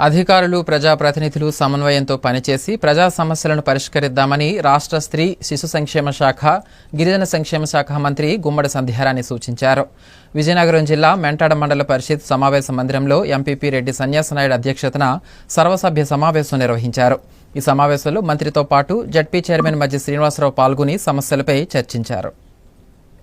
అధికారులు ప్రజాప్రతినిధులు సమన్వయంతో పనిచేసి ప్రజా సమస్యలను పరిష్కరిద్దామని రాష్ట్ర స్త్రీ శిశు సంక్షేమ శాఖ గిరిజన సంక్షేమ శాఖ మంత్రి గుమ్మడి సంధ్యారాన్ని సూచించారు. విజయనగరం జిల్లా మెంటాడ మండల పరిషత్ సమావేశ మందిరంలో ఎంపీపీ రెడ్డి సన్యాసనాయుడు అధ్యక్షతన సర్వసభ్య సమావేశం నిర్వహించారు. ఈ సమావేశంలో మంత్రితో పాటు జడ్పీ చైర్మన్ మధ్య శ్రీనివాసరావు పాల్గొని సమస్యలపై చర్చించారు.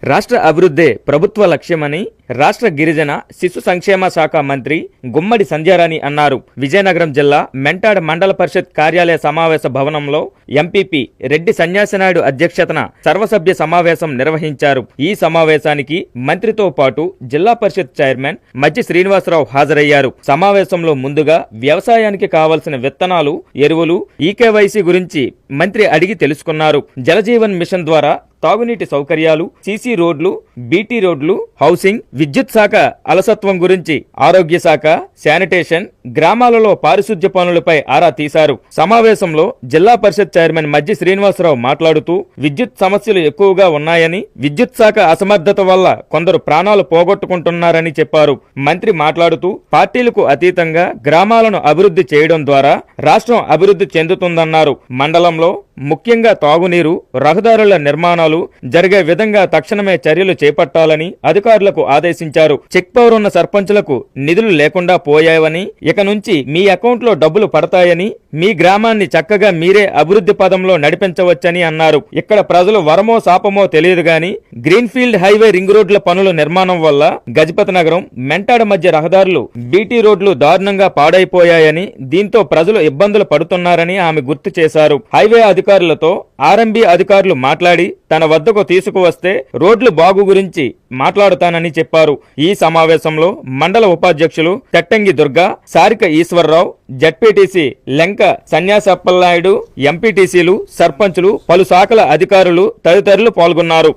రాష్ట్ర అభివృద్ధే ప్రభుత్వ లక్ష్యమని రాష్ట్ర గిరిజన శిశు సంక్షేమ శాఖ మంత్రి గుమ్మడి సంధ్యారాణి అన్నారు. విజయనగరం జిల్లా మెంటాడ్ మండల పరిషత్ కార్యాలయ సమావేశ భవనంలో ఎంపీపీ రెడ్డి సన్యాసనాయుడు అధ్యక్షతన సర్వసభ్య సమావేశం నిర్వహించారు. ఈ సమావేశానికి మంత్రితో పాటు జిల్లా పరిషత్ చైర్మన్ మజ్జి శ్రీనివాసరావు హాజరయ్యారు. సమావేశంలో ముందుగా వ్యవసాయానికి కావలసిన విత్తనాలు ఎరువులు ఈకేవైసీ గురించి మంత్రి అడిగి తెలుసుకున్నారు. జలజీవన్ మిషన్ ద్వారా తాగునీటి సౌకర్యాలు సీసీ రోడ్లు బీటీ రోడ్లు హౌసింగ్ విద్యుత్ శాఖ అలసత్వం గురించి ఆరోగ్య శాఖ శానిటేషన్ గ్రామాలలో పారిశుద్ధ్య పనులపై ఆరా తీశారు. సమావేశంలో జిల్లా పరిషత్ చైర్మన్ మజ్జి శ్రీనివాసరావు మాట్లాడుతూ విద్యుత్ సమస్యలు ఎక్కువగా ఉన్నాయని విద్యుత్ శాఖ అసమర్థత వల్ల కొందరు ప్రాణాలు పోగొట్టుకుంటున్నారని చెప్పారు. మంత్రి మాట్లాడుతూ పార్టీలకు అతీతంగా గ్రామాలను అభివృద్ధి చేయడం ద్వారా రాష్ట్రం అభివృద్ధి చెందుతుందన్నారు. మండలంలో ముఖ్యంగా తాగునీరు రహదారుల నిర్మాణాలు జరిగే విధంగా తక్షణమే చర్యలు చేపట్టాలని అధికారులకు ఆదేశించారు. చెక్ పవర్ ఉన్న సర్పంచులకు నిధులు లేకుండా పోయావని ఇక నుంచి మీ అకౌంట్లో డబ్బులు పడతాయని మీ గ్రామాన్ని చక్కగా మీరే అభివృద్ధి పదంలో నడిపించవచ్చని అన్నారు. ఇక్కడ ప్రజలు వరమో శాపమో తెలియదు గాని గ్రీన్ఫీల్డ్ హైవే రింగ్ రోడ్ల పనుల నిర్మాణం వల్ల గజపతి నగరం మెంటాడ మధ్య రహదారులు బీటీ రోడ్లు దారుణంగా పాడైపోయాయని దీంతో ప్రజలు ఇబ్బందులు పడుతున్నారని ఆమె గుర్తు చేశారు. హైవే అధికారులతో ఆర్ఎంబీ అధికారులు మాట్లాడి తన వద్దకు తీసుకువస్తే రోడ్లు బాగు గురించి మాట్లాడుతానని చెప్పారు. ఈ సమావేశంలో మండల ఉపాధ్యక్షులు తెట్టంగి దుర్గా సారిక ఈశ్వరరావు జడ్పీటీసీ లెంక సన్యాసప్పలనాయుడు ఎంపీటీసీలు సర్పంచులు పలు శాఖల అధికారులు తదితరులు పాల్గొన్నారు.